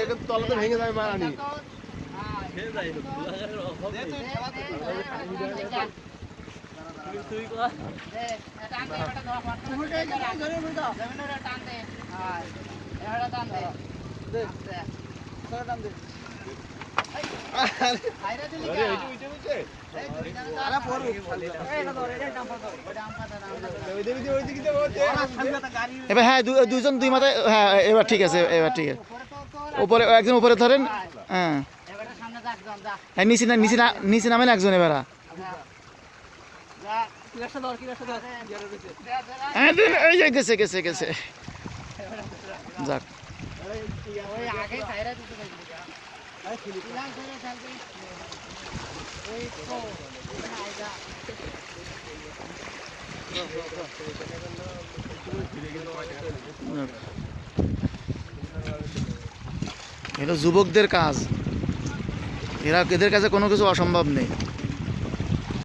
কিন্তু তলাতে ভেঙে যাবে মারানি এবার হ্যাঁ দুজন দুই মাথায় হ্যাঁ এবার ঠিক আছে এবার ঠিক আছে। উপরে একজন উপরে ধরেন হ্যাঁ। হ্যাঁ নিচে না নিচে না নিচে নামেন একজন এবার হ্যাঁ। দিন, এই যে গেছে গেছে গেছে। যাক। এটা যুবকদের কাজ। এরা এদের কাছে কোনো কিছু অসম্ভব নেই।